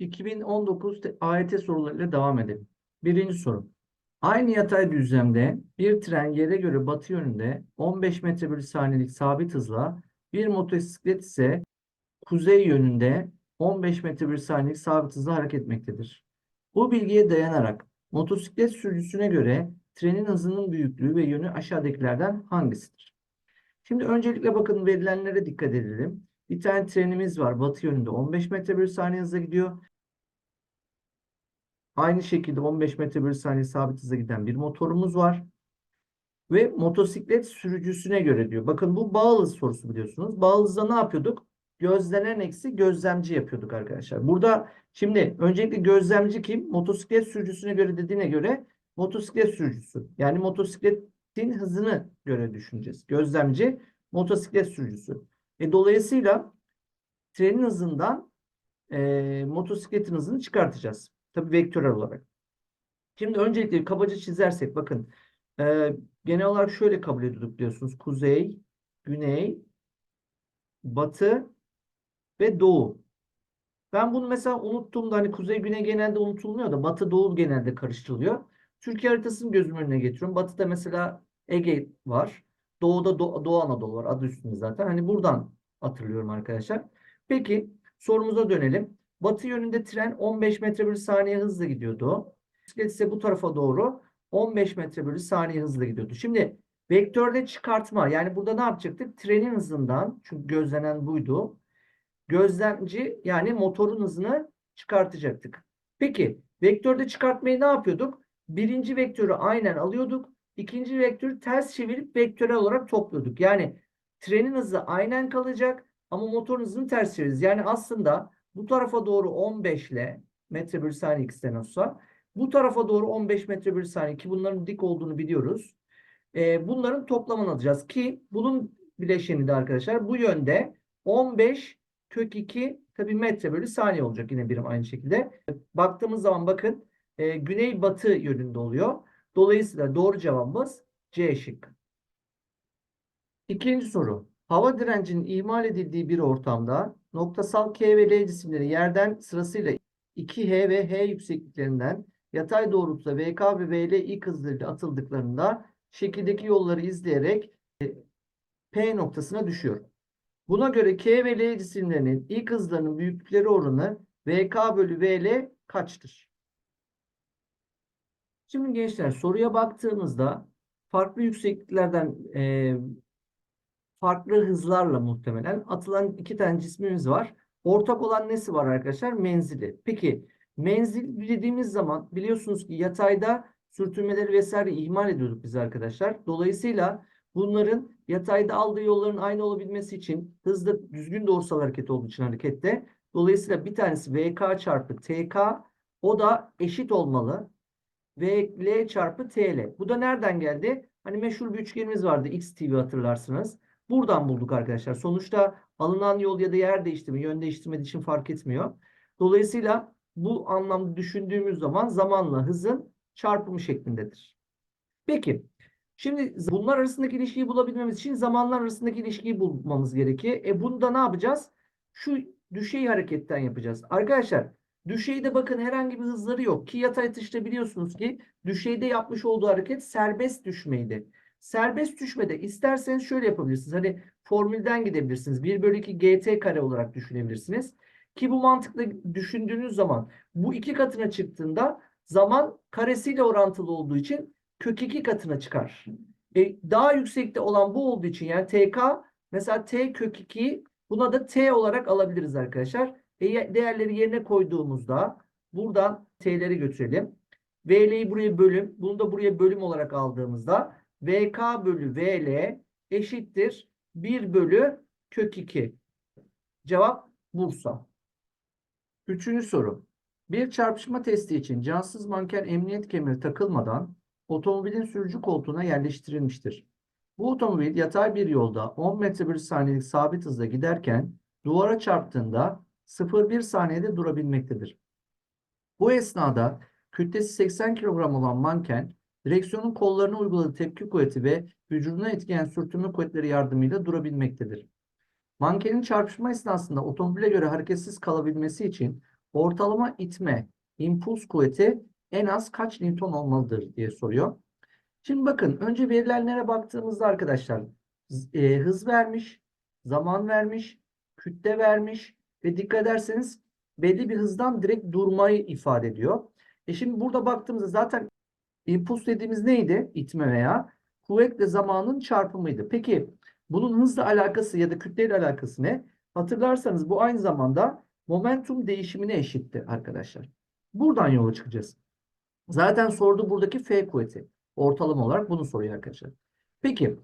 2019 te- AYT sorularıyla devam edelim. Birinci soru. Aynı yatay düzlemde bir tren yere göre batı yönünde 15 metre bölü saniyelik sabit hızla bir motosiklet ise kuzey yönünde 15 metre bölü saniyelik sabit hızla hareket etmektedir. Bu bilgiye dayanarak motosiklet sürücüsüne göre trenin hızının büyüklüğü ve yönü aşağıdakilerden hangisidir? Şimdi öncelikle bakın verilenlere dikkat edelim. Bir tane trenimiz var. Batı yönünde 15 metre bölü saniye hızla gidiyor. Aynı şekilde 15 metre bölü saniye sabit hızla giden bir motorumuz var. Ve motosiklet sürücüsüne göre diyor. Bakın bu bağlı sorusu biliyorsunuz. Bağlı hızda ne yapıyorduk? Gözlenen eksi gözlemci yapıyorduk arkadaşlar. Burada şimdi öncelikle gözlemci kim? Motosiklet sürücüsüne göre dediğine göre motosiklet sürücüsü. Yani motosikletin hızını göre düşüneceğiz. Gözlemci motosiklet sürücüsü. E, dolayısıyla trenin hızından e, motosikletin hızını çıkartacağız. Tabii vektörel olarak. Şimdi öncelikle kabaca çizersek bakın e, genel olarak şöyle kabul ediyorduk biliyorsunuz. Kuzey, güney, batı ve doğu. Ben bunu mesela unuttuğumda hani kuzey güney genelde unutulmuyor da batı doğu genelde karıştırılıyor. Türkiye haritasını gözümün önüne getiriyorum. Batıda mesela Ege var. Doğuda Do- Doğu Anadolu var. Adı üstünde zaten. Hani buradan hatırlıyorum arkadaşlar. Peki sorumuza dönelim. Batı yönünde tren 15 metre bölü saniye hızla gidiyordu. Bisiklet ise bu tarafa doğru 15 metre bölü saniye hızla gidiyordu. Şimdi vektörde çıkartma yani burada ne yapacaktık? Trenin hızından çünkü gözlenen buydu. Gözlemci yani motorun hızını çıkartacaktık. Peki vektörde çıkartmayı ne yapıyorduk? Birinci vektörü aynen alıyorduk. İkinci vektörü ters çevirip vektörel olarak topluyorduk. Yani trenin hızı aynen kalacak ama motorun hızını ters çeviririz. Yani aslında bu tarafa doğru 15 ile metre bölü saniye x'ten olsa bu tarafa doğru 15 metre bölü saniye ki bunların dik olduğunu biliyoruz. Ee, bunların toplamını alacağız ki bunun bileşeni de arkadaşlar bu yönde 15 kök 2 tabii metre bölü saniye olacak yine birim aynı şekilde. Baktığımız zaman bakın e, güney batı yönünde oluyor. Dolayısıyla doğru cevabımız C şıkkı. İkinci soru. Hava direncinin ihmal edildiği bir ortamda noktasal K ve L cisimleri yerden sırasıyla 2H ve H yüksekliklerinden yatay doğrultuda VK ve VL ilk hızlarıyla atıldıklarında şekildeki yolları izleyerek e, P noktasına düşüyor. Buna göre K ve L cisimlerinin ilk hızlarının büyüklükleri oranı VK bölü VL kaçtır? Şimdi gençler soruya baktığımızda farklı yüksekliklerden e, farklı hızlarla muhtemelen atılan iki tane cismimiz var. Ortak olan nesi var arkadaşlar? Menzili. Peki menzil dediğimiz zaman biliyorsunuz ki yatayda sürtünmeleri vesaire ihmal ediyorduk biz arkadaşlar. Dolayısıyla bunların yatayda aldığı yolların aynı olabilmesi için hızlı düzgün doğrusal hareket olduğu için harekette. Dolayısıyla bir tanesi VK çarpı TK o da eşit olmalı. VL çarpı TL. Bu da nereden geldi? Hani meşhur bir üçgenimiz vardı. XTV hatırlarsınız. Buradan bulduk arkadaşlar. Sonuçta alınan yol ya da yer değiştirme, yön değiştirmediği için fark etmiyor. Dolayısıyla bu anlamda düşündüğümüz zaman zamanla hızın çarpımı şeklindedir. Peki. Şimdi bunlar arasındaki ilişkiyi bulabilmemiz için zamanlar arasındaki ilişkiyi bulmamız gerekiyor. E bunu da ne yapacağız? Şu düşey hareketten yapacağız. Arkadaşlar düşeyde bakın herhangi bir hızları yok. Ki yatay atışta biliyorsunuz ki düşeyde yapmış olduğu hareket serbest düşmeydi. Serbest düşmede isterseniz şöyle yapabilirsiniz. Hani formülden gidebilirsiniz. 1 bölü 2 gt kare olarak düşünebilirsiniz. Ki bu mantıkla düşündüğünüz zaman bu iki katına çıktığında zaman karesiyle orantılı olduğu için kök 2 katına çıkar. E, daha yüksekte olan bu olduğu için yani tk mesela t kök 2 buna da t olarak alabiliriz arkadaşlar. E, değerleri yerine koyduğumuzda buradan t'leri götürelim. VL'yi buraya bölüm, bunu da buraya bölüm olarak aldığımızda VK bölü VL eşittir 1 bölü kök 2. Cevap Bursa. Üçüncü soru. Bir çarpışma testi için cansız manken emniyet kemeri takılmadan otomobilin sürücü koltuğuna yerleştirilmiştir. Bu otomobil yatay bir yolda 10 metre bölü saniyelik sabit hızla giderken duvara çarptığında 0,1 saniyede durabilmektedir. Bu esnada kütlesi 80 kilogram olan manken direksiyonun kollarına uyguladığı tepki kuvveti ve vücuduna etkileyen sürtünme kuvvetleri yardımıyla durabilmektedir. Mankenin çarpışma esnasında otomobile göre hareketsiz kalabilmesi için ortalama itme impuls kuvveti en az kaç Newton olmalıdır diye soruyor. Şimdi bakın önce verilenlere baktığımızda arkadaşlar e, hız vermiş, zaman vermiş, kütle vermiş ve dikkat ederseniz belli bir hızdan direkt durmayı ifade ediyor. E şimdi burada baktığımızda zaten impuls dediğimiz neydi? İtme veya kuvvetle zamanın çarpımıydı. Peki bunun hızla alakası ya da kütleyle alakası ne? Hatırlarsanız bu aynı zamanda momentum değişimine eşitti arkadaşlar. Buradan yola çıkacağız. Zaten sordu buradaki F kuvveti. Ortalama olarak bunu soruyor arkadaşlar. Peki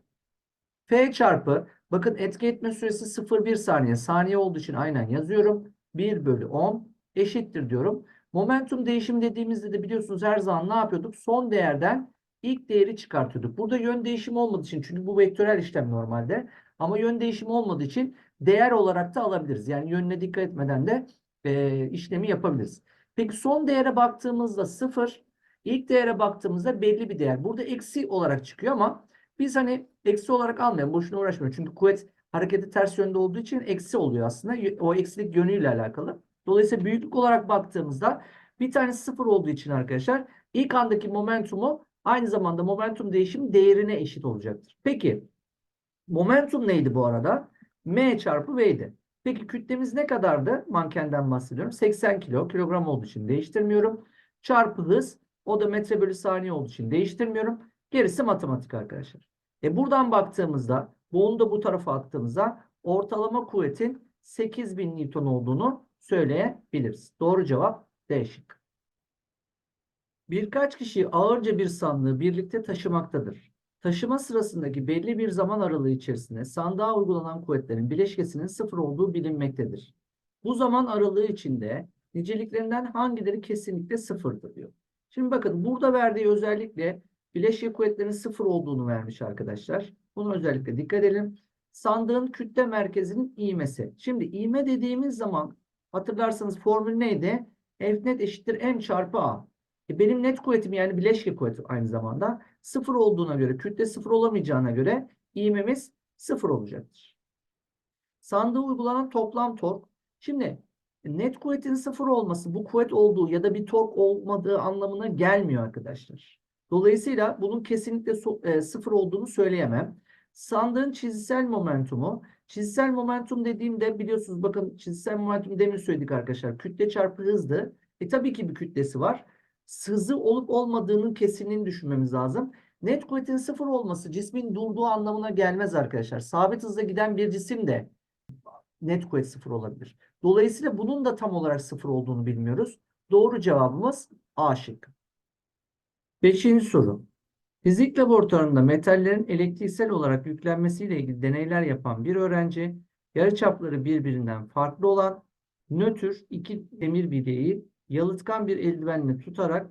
F çarpı bakın etki etme süresi 0,1 saniye. Saniye olduğu için aynen yazıyorum. 1 bölü 10 eşittir diyorum. Momentum değişimi dediğimizde de biliyorsunuz her zaman ne yapıyorduk? Son değerden ilk değeri çıkartıyorduk. Burada yön değişimi olmadığı için çünkü bu vektörel işlem normalde. Ama yön değişimi olmadığı için değer olarak da alabiliriz. Yani yönüne dikkat etmeden de e, işlemi yapabiliriz. Peki son değere baktığımızda 0, ilk değere baktığımızda belli bir değer. Burada eksi olarak çıkıyor ama biz hani eksi olarak almayalım. Boşuna uğraşmayalım. Çünkü kuvvet hareketi ters yönde olduğu için eksi oluyor aslında. O eksilik yönüyle alakalı. Dolayısıyla büyüklük olarak baktığımızda bir tanesi sıfır olduğu için arkadaşlar ilk andaki momentumu aynı zamanda momentum değişimi değerine eşit olacaktır. Peki momentum neydi bu arada? M çarpı V'ydi. Peki kütlemiz ne kadardı? Mankenden bahsediyorum. 80 kilo. Kilogram olduğu için değiştirmiyorum. Çarpı hız. O da metre bölü saniye olduğu için değiştirmiyorum. Gerisi matematik arkadaşlar. E buradan baktığımızda bunu da bu tarafa attığımızda ortalama kuvvetin 8000 Newton olduğunu söyleyebiliriz. Doğru cevap D şıkkı. Birkaç kişi ağırca bir sandığı birlikte taşımaktadır. Taşıma sırasındaki belli bir zaman aralığı içerisinde sandığa uygulanan kuvvetlerin bileşkesinin sıfır olduğu bilinmektedir. Bu zaman aralığı içinde niceliklerinden hangileri kesinlikle sıfırdır diyor. Şimdi bakın burada verdiği özellikle bileşke kuvvetlerinin sıfır olduğunu vermiş arkadaşlar. Bunu özellikle dikkat edelim. Sandığın kütle merkezinin ivmesi. Şimdi ivme dediğimiz zaman hatırlarsanız formül neydi? F net eşittir M çarpı A. E benim net kuvvetim yani bileşke kuvveti aynı zamanda sıfır olduğuna göre, kütle sıfır olamayacağına göre ivmemiz sıfır olacaktır. Sandığa uygulanan toplam tork. Şimdi net kuvvetin sıfır olması bu kuvvet olduğu ya da bir tork olmadığı anlamına gelmiyor arkadaşlar. Dolayısıyla bunun kesinlikle e, sıfır olduğunu söyleyemem. Sandığın çizgisel momentumu. Çizgisel momentum dediğimde biliyorsunuz bakın çizgisel momentum demin söyledik arkadaşlar. Kütle çarpı hızdı. E tabii ki bir kütlesi var. Hızı olup olmadığının kesinliğini düşünmemiz lazım. Net kuvvetin sıfır olması cismin durduğu anlamına gelmez arkadaşlar. Sabit hızla giden bir cisim de net kuvvet sıfır olabilir. Dolayısıyla bunun da tam olarak sıfır olduğunu bilmiyoruz. Doğru cevabımız A şıkkı. Beşinci soru. Fizik laboratuvarında metallerin elektriksel olarak yüklenmesiyle ilgili deneyler yapan bir öğrenci, yarıçapları birbirinden farklı olan nötr iki demir bilyeyi yalıtkan bir eldivenle tutarak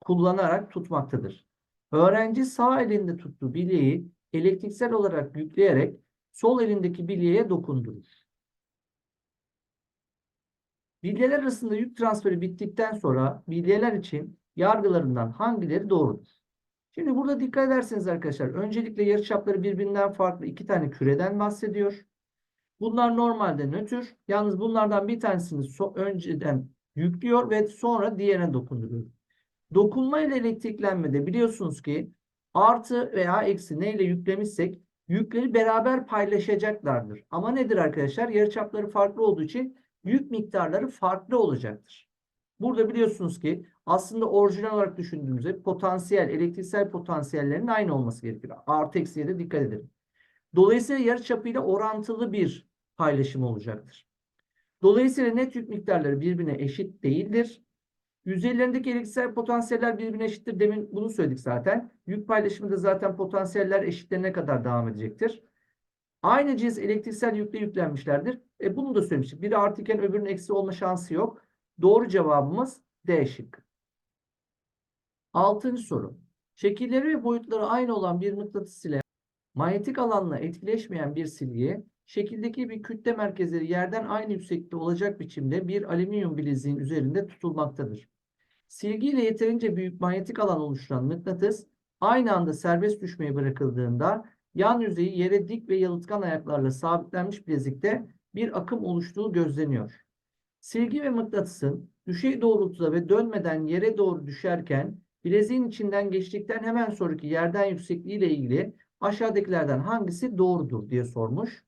kullanarak tutmaktadır. Öğrenci sağ elinde tuttuğu bilyeyi elektriksel olarak yükleyerek sol elindeki bilyeye dokundurur. Bilyeler arasında yük transferi bittikten sonra bilyeler için yargılarından hangileri doğrudur? Şimdi burada dikkat ederseniz arkadaşlar öncelikle yarıçapları birbirinden farklı iki tane küreden bahsediyor. Bunlar normalde nötr. Yalnız bunlardan bir tanesini so- önceden yüklüyor ve sonra diğerine dokunduruyor. Dokunma ile elektriklenmede biliyorsunuz ki artı veya eksi neyle yüklemişsek yükleri beraber paylaşacaklardır. Ama nedir arkadaşlar? Yarıçapları farklı olduğu için yük miktarları farklı olacaktır. Burada biliyorsunuz ki aslında orijinal olarak düşündüğümüzde potansiyel, elektriksel potansiyellerin aynı olması gerekir. Artı eksiye de dikkat edelim. Dolayısıyla yarıçapıyla orantılı bir paylaşım olacaktır. Dolayısıyla net yük miktarları birbirine eşit değildir. Yüzeylerindeki elektriksel potansiyeller birbirine eşittir. Demin bunu söyledik zaten. Yük paylaşımında zaten potansiyeller eşitlerine kadar devam edecektir. Aynı cins elektriksel yükle yüklenmişlerdir. E bunu da söylemiştik. Biri artı iken öbürünün eksi olma şansı yok. Doğru cevabımız D şıkkı. Altıncı soru. Şekilleri ve boyutları aynı olan bir mıknatıs ile manyetik alanla etkileşmeyen bir silgiye şekildeki bir kütle merkezleri yerden aynı yükseklikte olacak biçimde bir alüminyum bileziğin üzerinde tutulmaktadır. Silgi ile yeterince büyük manyetik alan oluşturan mıknatıs aynı anda serbest düşmeye bırakıldığında yan yüzeyi yere dik ve yalıtkan ayaklarla sabitlenmiş bilezikte bir akım oluştuğu gözleniyor. Silgi ve mıknatısın düşey doğrultuda ve dönmeden yere doğru düşerken bileziğin içinden geçtikten hemen sonraki yerden yüksekliği ile ilgili aşağıdakilerden hangisi doğrudur diye sormuş.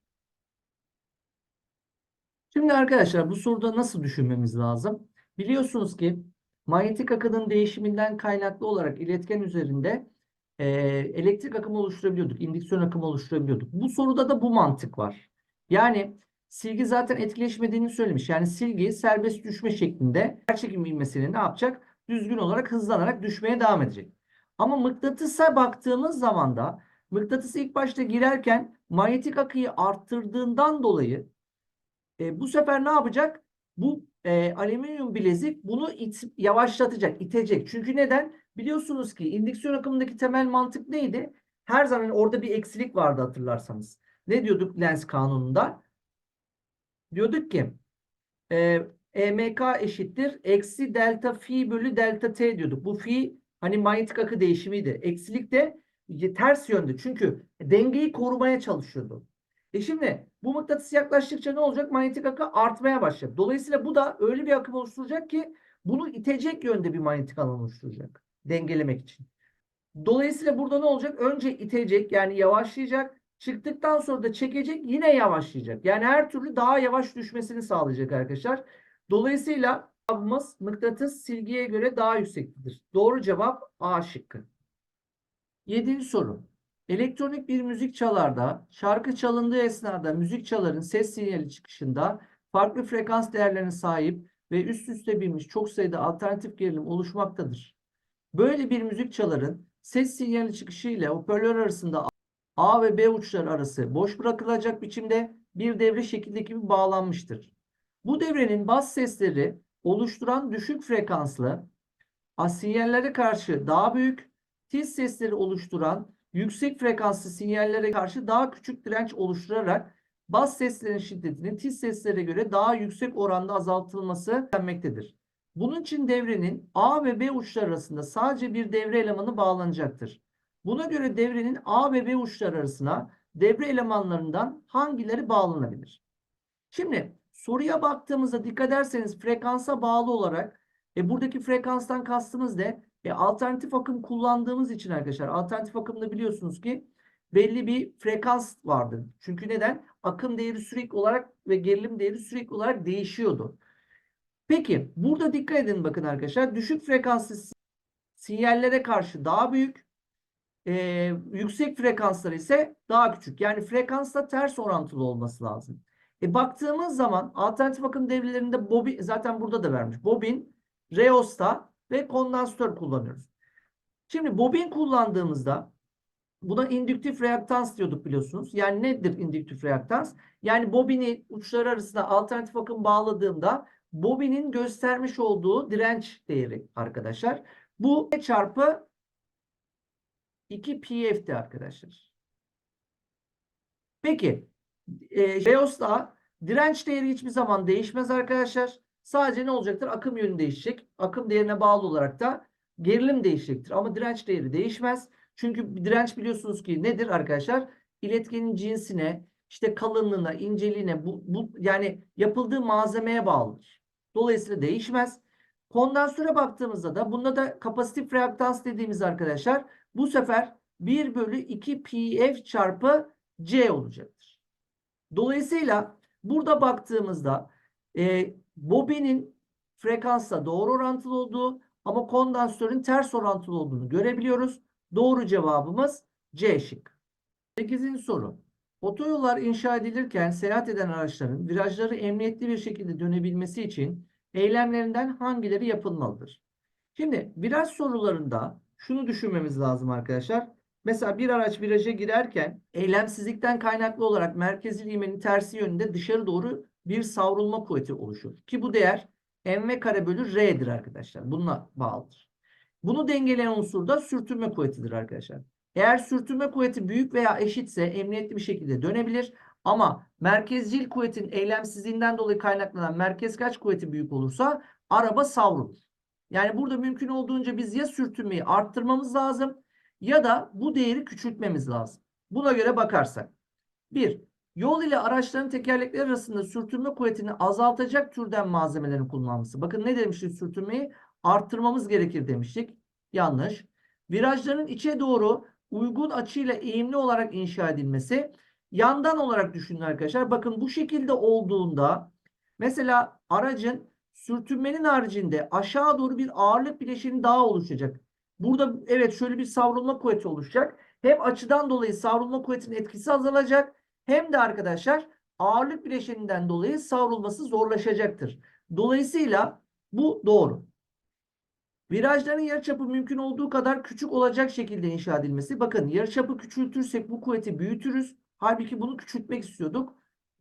Şimdi arkadaşlar bu soruda nasıl düşünmemiz lazım? Biliyorsunuz ki manyetik akının değişiminden kaynaklı olarak iletken üzerinde e, elektrik akımı oluşturabiliyorduk, indüksiyon akımı oluşturabiliyorduk. Bu soruda da bu mantık var. Yani silgi zaten etkileşmediğini söylemiş. Yani silgi serbest düşme şeklinde yerçekim ivmesiyle ne yapacak? Düzgün olarak hızlanarak düşmeye devam edecek. Ama mıknatısa baktığımız zaman da mıknatıs ilk başta girerken manyetik akıyı arttırdığından dolayı e, bu sefer ne yapacak? Bu e, alüminyum bilezik bunu it, yavaşlatacak, itecek. Çünkü neden? Biliyorsunuz ki indüksiyon akımındaki temel mantık neydi? Her zaman orada bir eksilik vardı hatırlarsanız. Ne diyorduk Lenz kanununda? Diyorduk ki e, EMK eşittir eksi delta fi bölü delta t diyorduk. Bu fi hani manyetik akı değişimiydi. Eksilik de ters yönde. Çünkü dengeyi korumaya çalışıyordu. E şimdi bu mıknatıs yaklaştıkça ne olacak? Manyetik akı artmaya başlayacak. Dolayısıyla bu da öyle bir akım oluşturacak ki bunu itecek yönde bir manyetik alan oluşturacak. Dengelemek için. Dolayısıyla burada ne olacak? Önce itecek yani yavaşlayacak. Çıktıktan sonra da çekecek yine yavaşlayacak. Yani her türlü daha yavaş düşmesini sağlayacak arkadaşlar. Dolayısıyla cevabımız mıknatıs silgiye göre daha yüksektir. Doğru cevap A şıkkı. Yedinci soru. Elektronik bir müzik çalarda şarkı çalındığı esnada müzik çaların ses sinyali çıkışında farklı frekans değerlerine sahip ve üst üste binmiş çok sayıda alternatif gerilim oluşmaktadır. Böyle bir müzik çaların ses sinyali çıkışı ile hoparlör arasında A ve B uçları arası boş bırakılacak biçimde bir devre şekildeki gibi bağlanmıştır. Bu devrenin bas sesleri oluşturan düşük frekanslı sinyallere karşı daha büyük, tiz sesleri oluşturan yüksek frekanslı sinyallere karşı daha küçük direnç oluşturarak bas seslerin şiddetinin tiz seslere göre daha yüksek oranda azaltılması denmektedir. Bunun için devrenin A ve B uçları arasında sadece bir devre elemanı bağlanacaktır. Buna göre devrenin A ve B uçları arasına devre elemanlarından hangileri bağlanabilir? Şimdi soruya baktığımızda dikkat ederseniz frekansa bağlı olarak e, buradaki frekanstan kastımız ne? E, alternatif akım kullandığımız için arkadaşlar alternatif akımda biliyorsunuz ki belli bir frekans vardı. Çünkü neden? Akım değeri sürekli olarak ve gerilim değeri sürekli olarak değişiyordu. Peki burada dikkat edin bakın arkadaşlar. Düşük frekanslı sinyallere karşı daha büyük. E, yüksek frekanslar ise daha küçük. Yani frekansla ters orantılı olması lazım. E, baktığımız zaman alternatif akım devrelerinde bobin zaten burada da vermiş. Bobin, reosta ve kondansatör kullanıyoruz. Şimdi bobin kullandığımızda buna indüktif reaktans diyorduk biliyorsunuz. Yani nedir indüktif reaktans? Yani bobini uçları arasında alternatif akım bağladığımda bobinin göstermiş olduğu direnç değeri arkadaşlar. Bu çarpı 2 pf'ti arkadaşlar. Peki e, Reos'ta direnç değeri hiçbir zaman değişmez arkadaşlar. Sadece ne olacaktır? Akım yönü değişecek. Akım değerine bağlı olarak da gerilim değişecektir. Ama direnç değeri değişmez. Çünkü direnç biliyorsunuz ki nedir arkadaşlar? İletkenin cinsine, işte kalınlığına, inceliğine, bu, bu yani yapıldığı malzemeye bağlıdır. Dolayısıyla değişmez. Kondansöre baktığımızda da bunda da kapasitif reaktans dediğimiz arkadaşlar bu sefer 1 bölü 2 pf çarpı c olacaktır. Dolayısıyla burada baktığımızda e, bobinin frekansla doğru orantılı olduğu ama kondansatörün ters orantılı olduğunu görebiliyoruz. Doğru cevabımız C şık. 8. soru. Otoyollar inşa edilirken seyahat eden araçların virajları emniyetli bir şekilde dönebilmesi için eylemlerinden hangileri yapılmalıdır? Şimdi viraj sorularında şunu düşünmemiz lazım arkadaşlar. Mesela bir araç viraja girerken eylemsizlikten kaynaklı olarak merkezi ivmenin tersi yönünde dışarı doğru bir savrulma kuvveti oluşur. Ki bu değer mv kare bölü r'dir arkadaşlar. Bununla bağlıdır. Bunu dengeleyen unsur da sürtünme kuvvetidir arkadaşlar. Eğer sürtünme kuvveti büyük veya eşitse emniyetli bir şekilde dönebilir. Ama merkezcil kuvvetin eylemsizliğinden dolayı kaynaklanan merkez kaç kuvveti büyük olursa araba savrulur. Yani burada mümkün olduğunca biz ya sürtünmeyi arttırmamız lazım ya da bu değeri küçültmemiz lazım. Buna göre bakarsak. Bir, Yol ile araçların tekerlekleri arasında sürtünme kuvvetini azaltacak türden malzemelerin kullanılması. Bakın ne demiştik sürtünmeyi? Arttırmamız gerekir demiştik. Yanlış. Virajların içe doğru uygun açıyla eğimli olarak inşa edilmesi. Yandan olarak düşünün arkadaşlar. Bakın bu şekilde olduğunda mesela aracın sürtünmenin haricinde aşağı doğru bir ağırlık bileşeni daha oluşacak. Burada evet şöyle bir savrulma kuvveti oluşacak. Hem açıdan dolayı savrulma kuvvetinin etkisi azalacak hem de arkadaşlar ağırlık bileşeninden dolayı savrulması zorlaşacaktır. Dolayısıyla bu doğru. Virajların yarıçapı mümkün olduğu kadar küçük olacak şekilde inşa edilmesi. Bakın yarıçapı küçültürsek bu kuvveti büyütürüz. Halbuki bunu küçültmek istiyorduk.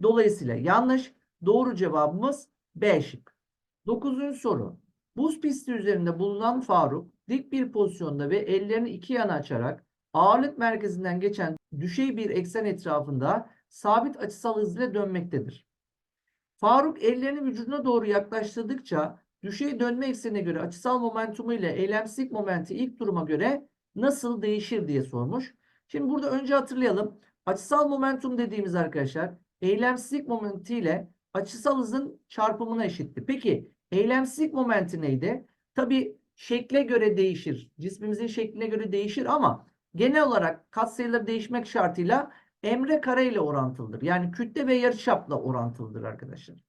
Dolayısıyla yanlış. Doğru cevabımız B şık. Dokuzuncu soru. Buz pisti üzerinde bulunan Faruk dik bir pozisyonda ve ellerini iki yana açarak ağırlık merkezinden geçen düşey bir eksen etrafında sabit açısal hızla dönmektedir. Faruk ellerini vücuduna doğru yaklaştırdıkça düşey dönme eksenine göre açısal momentumu ile eylemsizlik momenti ilk duruma göre nasıl değişir diye sormuş. Şimdi burada önce hatırlayalım. Açısal momentum dediğimiz arkadaşlar eylemsizlik momenti ile açısal hızın çarpımına eşitti. Peki eylemsizlik momenti neydi? Tabii şekle göre değişir. Cismimizin şekline göre değişir ama genel olarak katsayıları değişmek şartıyla emre kare ile orantılıdır. Yani kütle ve yarıçapla orantılıdır arkadaşlar.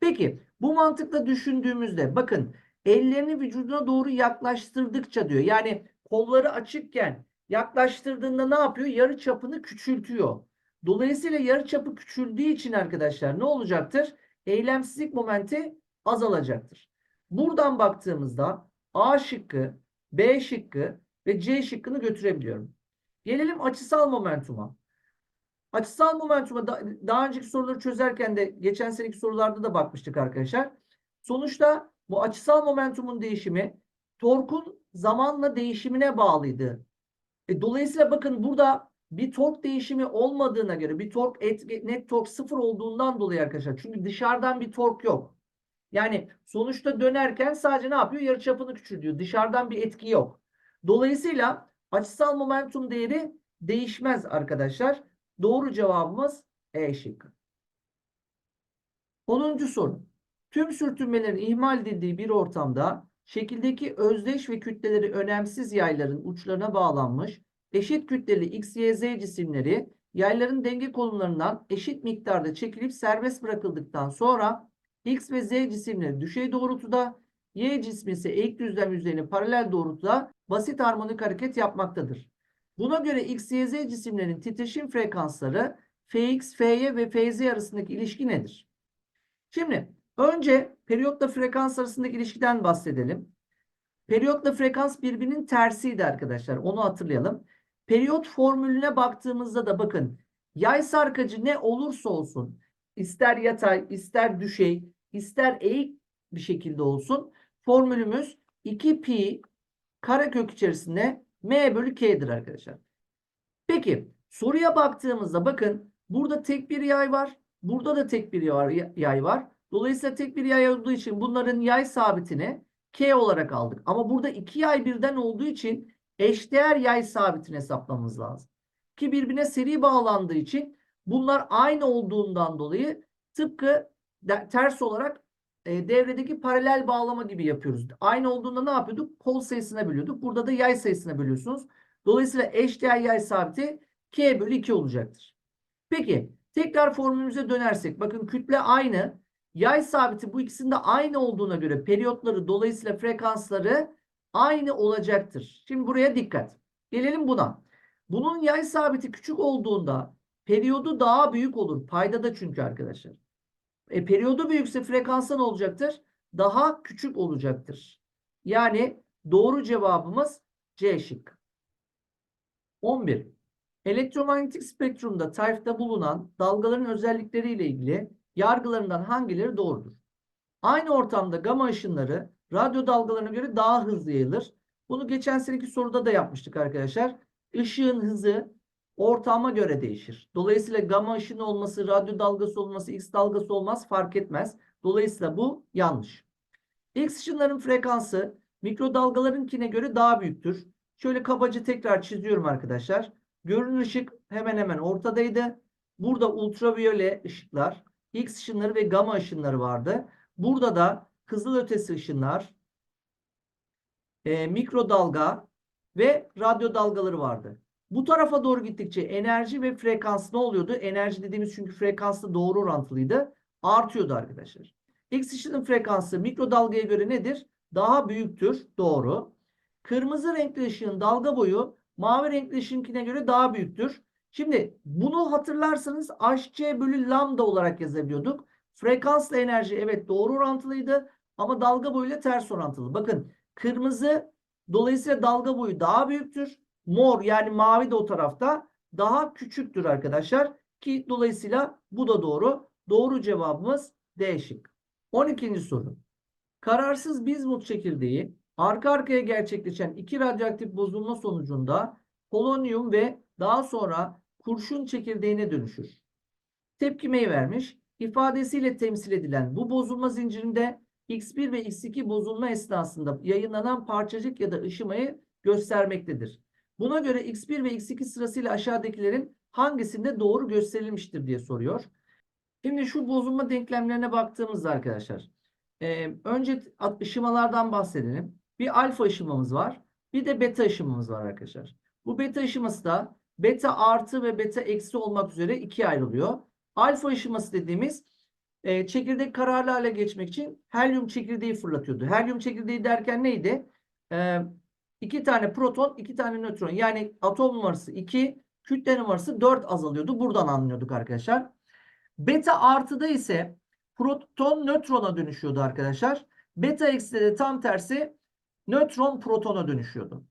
Peki bu mantıkla düşündüğümüzde bakın ellerini vücuduna doğru yaklaştırdıkça diyor. Yani kolları açıkken yaklaştırdığında ne yapıyor? Yarı çapını küçültüyor. Dolayısıyla yarı çapı küçüldüğü için arkadaşlar ne olacaktır? Eylemsizlik momenti azalacaktır. Buradan baktığımızda A şıkkı, B şıkkı ve C şıkkını götürebiliyorum. Gelelim açısal momentuma. Açısal momentuma da, daha önceki soruları çözerken de geçen seneki sorularda da bakmıştık arkadaşlar. Sonuçta bu açısal momentumun değişimi torkun zamanla değişimine bağlıydı. E, dolayısıyla bakın burada bir tork değişimi olmadığına göre bir tork et, net tork sıfır olduğundan dolayı arkadaşlar. Çünkü dışarıdan bir tork yok. Yani sonuçta dönerken sadece ne yapıyor? Yarıçapını küçültüyor. Dışarıdan bir etki yok. Dolayısıyla açısal momentum değeri değişmez arkadaşlar. Doğru cevabımız E şıkkı. 10. soru. Tüm sürtünmelerin ihmal edildiği bir ortamda şekildeki özdeş ve kütleleri önemsiz yayların uçlarına bağlanmış eşit kütleli X, Y, Z cisimleri yayların denge kolumlarından eşit miktarda çekilip serbest bırakıldıktan sonra X ve Z cisimleri düşey doğrultuda, Y cismi ise eğik düzlem yüzeyine paralel doğrultuda basit harmonik hareket yapmaktadır. Buna göre X, Y, Z cisimlerin titreşim frekansları Fx, Fy ve Fz arasındaki ilişki nedir? Şimdi önce periyotla frekans arasındaki ilişkiden bahsedelim. Periyotla frekans birbirinin tersiydi arkadaşlar. Onu hatırlayalım. Periyot formülüne baktığımızda da bakın yay sarkacı ne olursa olsun ister yatay, ister düşey, ister eğik bir şekilde olsun formülümüz 2 pi karekök içerisinde m bölü k'dir arkadaşlar. Peki soruya baktığımızda bakın burada tek bir yay var. Burada da tek bir yay var. Dolayısıyla tek bir yay olduğu için bunların yay sabitini k olarak aldık. Ama burada iki yay birden olduğu için eşdeğer yay sabitini hesaplamamız lazım. Ki birbirine seri bağlandığı için bunlar aynı olduğundan dolayı tıpkı ters olarak e, devredeki paralel bağlama gibi yapıyoruz. Aynı olduğunda ne yapıyorduk? Kol sayısına bölüyorduk. Burada da yay sayısına bölüyorsunuz. Dolayısıyla eşdeğer yay sabiti k bölü 2 olacaktır. Peki tekrar formülümüze dönersek bakın kütle aynı. Yay sabiti bu ikisinde aynı olduğuna göre periyotları dolayısıyla frekansları aynı olacaktır. Şimdi buraya dikkat. Gelelim buna. Bunun yay sabiti küçük olduğunda periyodu daha büyük olur. Payda da çünkü arkadaşlar. E, periyodu büyükse frekansa ne olacaktır? Daha küçük olacaktır. Yani doğru cevabımız C şık. 11. Elektromanyetik spektrumda tayfta bulunan dalgaların özellikleriyle ilgili yargılarından hangileri doğrudur? Aynı ortamda gama ışınları radyo dalgalarına göre daha hızlı yayılır. Bunu geçen seneki soruda da yapmıştık arkadaşlar. Işığın hızı ortama göre değişir. Dolayısıyla gama ışını olması, radyo dalgası olması, X dalgası olmaz fark etmez. Dolayısıyla bu yanlış. X ışınların frekansı mikrodalgalarınkine göre daha büyüktür. Şöyle kabaca tekrar çiziyorum arkadaşlar. Görünen ışık hemen hemen ortadaydı. Burada ultraviyole ışıklar, X ışınları ve gamma ışınları vardı. Burada da kızılötesi ışınlar, e, mikrodalga ve radyo dalgaları vardı. Bu tarafa doğru gittikçe enerji ve frekans ne oluyordu? Enerji dediğimiz çünkü frekansla doğru orantılıydı. Artıyordu arkadaşlar. X ışının frekansı mikrodalgaya göre nedir? Daha büyüktür. Doğru. Kırmızı renkli ışığın dalga boyu mavi renkli ışığınkine göre daha büyüktür. Şimdi bunu hatırlarsanız HC bölü lambda olarak yazabiliyorduk. Frekansla enerji evet doğru orantılıydı ama dalga boyuyla ters orantılı. Bakın kırmızı dolayısıyla dalga boyu daha büyüktür. Mor yani mavi de o tarafta daha küçüktür arkadaşlar. Ki dolayısıyla bu da doğru. Doğru cevabımız D şık. 12. soru. Kararsız bizmut çekirdeği arka arkaya gerçekleşen iki radyoaktif bozulma sonucunda polonyum ve daha sonra kurşun çekirdeğine dönüşür. Tepkimeyi vermiş. İfadesiyle temsil edilen bu bozulma zincirinde X1 ve X2 bozulma esnasında yayınlanan parçacık ya da ışımayı göstermektedir. Buna göre X1 ve X2 sırasıyla aşağıdakilerin hangisinde doğru gösterilmiştir diye soruyor. Şimdi şu bozulma denklemlerine baktığımızda arkadaşlar. e, önce ışımalardan bahsedelim. Bir alfa ışımamız var. Bir de beta ışımamız var arkadaşlar. Bu beta ışıması da beta artı ve beta eksi olmak üzere ikiye ayrılıyor. Alfa ışıması dediğimiz e, çekirdek kararlı hale geçmek için helyum çekirdeği fırlatıyordu. Helyum çekirdeği derken neydi? E, iki tane proton, iki tane nötron. Yani atom numarası 2, kütle numarası 4 azalıyordu. Buradan anlıyorduk arkadaşlar. Beta artıda ise proton nötrona dönüşüyordu arkadaşlar. Beta ekside de tam tersi nötron protona dönüşüyordu.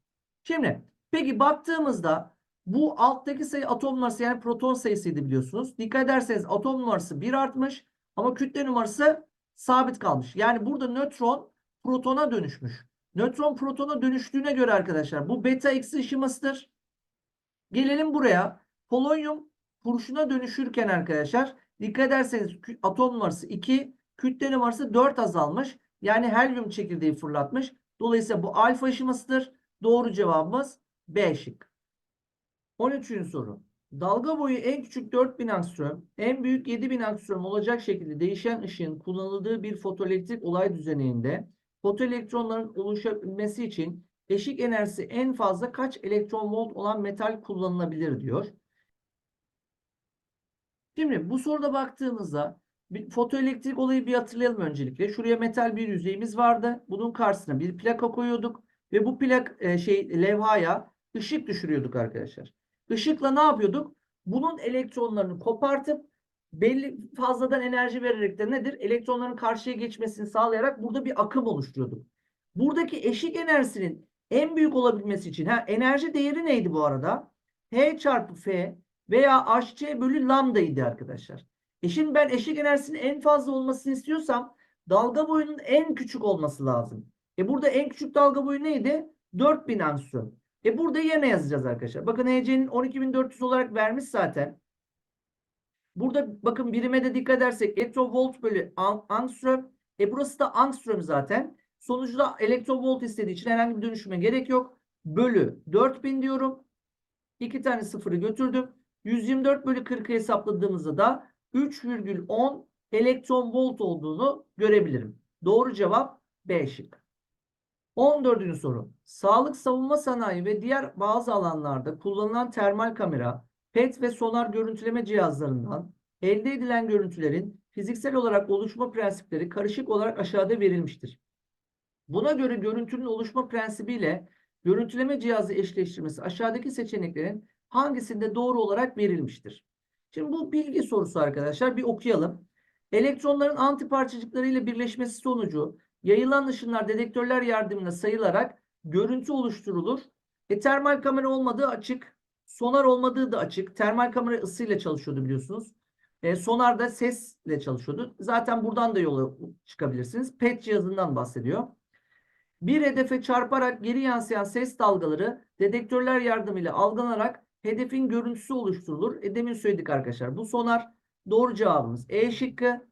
Şimdi peki baktığımızda bu alttaki sayı atom numarası yani proton sayısıydı biliyorsunuz. Dikkat ederseniz atom numarası 1 artmış ama kütle numarası sabit kalmış. Yani burada nötron protona dönüşmüş. Nötron protona dönüştüğüne göre arkadaşlar bu beta eksi ışımasıdır. Gelelim buraya. Polonyum kurşuna dönüşürken arkadaşlar dikkat ederseniz atom numarası 2, kütle numarası 4 azalmış. Yani helyum çekirdeği fırlatmış. Dolayısıyla bu alfa ışımasıdır. Doğru cevabımız B şık. 13. soru. Dalga boyu en küçük 4000 angstrom, en büyük 7000 angstrom olacak şekilde değişen ışığın kullanıldığı bir fotoelektrik olay düzeninde fotoelektronların oluşabilmesi için eşik enerjisi en fazla kaç elektron volt olan metal kullanılabilir diyor. Şimdi bu soruda baktığımızda bir fotoelektrik olayı bir hatırlayalım öncelikle. Şuraya metal bir yüzeyimiz vardı. Bunun karşısına bir plaka koyuyorduk ve bu plak e, şey levhaya ışık düşürüyorduk arkadaşlar. Işıkla ne yapıyorduk? Bunun elektronlarını kopartıp belli fazladan enerji vererek de nedir? Elektronların karşıya geçmesini sağlayarak burada bir akım oluşturuyorduk. Buradaki eşik enerjisinin en büyük olabilmesi için ha enerji değeri neydi bu arada? H çarpı F veya HC bölü lambda idi arkadaşlar. E şimdi ben eşik enerjisinin en fazla olmasını istiyorsam dalga boyunun en küçük olması lazım. E burada en küçük dalga boyu neydi? 4000 angstrom. E burada yerine yazacağız arkadaşlar. Bakın HC'nin 12400 olarak vermiş zaten. Burada bakın birime de dikkat edersek elektrovolt bölü an- angstrom. E burası da angstrom zaten. Sonuçta elektrovolt istediği için herhangi bir dönüşüme gerek yok. Bölü 4000 diyorum. İki tane sıfırı götürdüm. 124 bölü 40'ı hesapladığımızda da 3,10 elektron volt olduğunu görebilirim. Doğru cevap B şık. 14. soru. Sağlık savunma sanayi ve diğer bazı alanlarda kullanılan termal kamera, PET ve sonar görüntüleme cihazlarından elde edilen görüntülerin fiziksel olarak oluşma prensipleri karışık olarak aşağıda verilmiştir. Buna göre görüntünün oluşma prensibiyle görüntüleme cihazı eşleştirmesi aşağıdaki seçeneklerin hangisinde doğru olarak verilmiştir? Şimdi bu bilgi sorusu arkadaşlar bir okuyalım. Elektronların antiparçacıklarıyla birleşmesi sonucu yayılan ışınlar dedektörler yardımıyla sayılarak görüntü oluşturulur. E, termal kamera olmadığı açık. Sonar olmadığı da açık. Termal kamera ısıyla çalışıyordu biliyorsunuz. E, sonar da sesle çalışıyordu. Zaten buradan da yola çıkabilirsiniz. PET cihazından bahsediyor. Bir hedefe çarparak geri yansıyan ses dalgaları dedektörler yardımıyla algılanarak hedefin görüntüsü oluşturulur. E demin söyledik arkadaşlar. Bu sonar doğru cevabımız E şıkkı.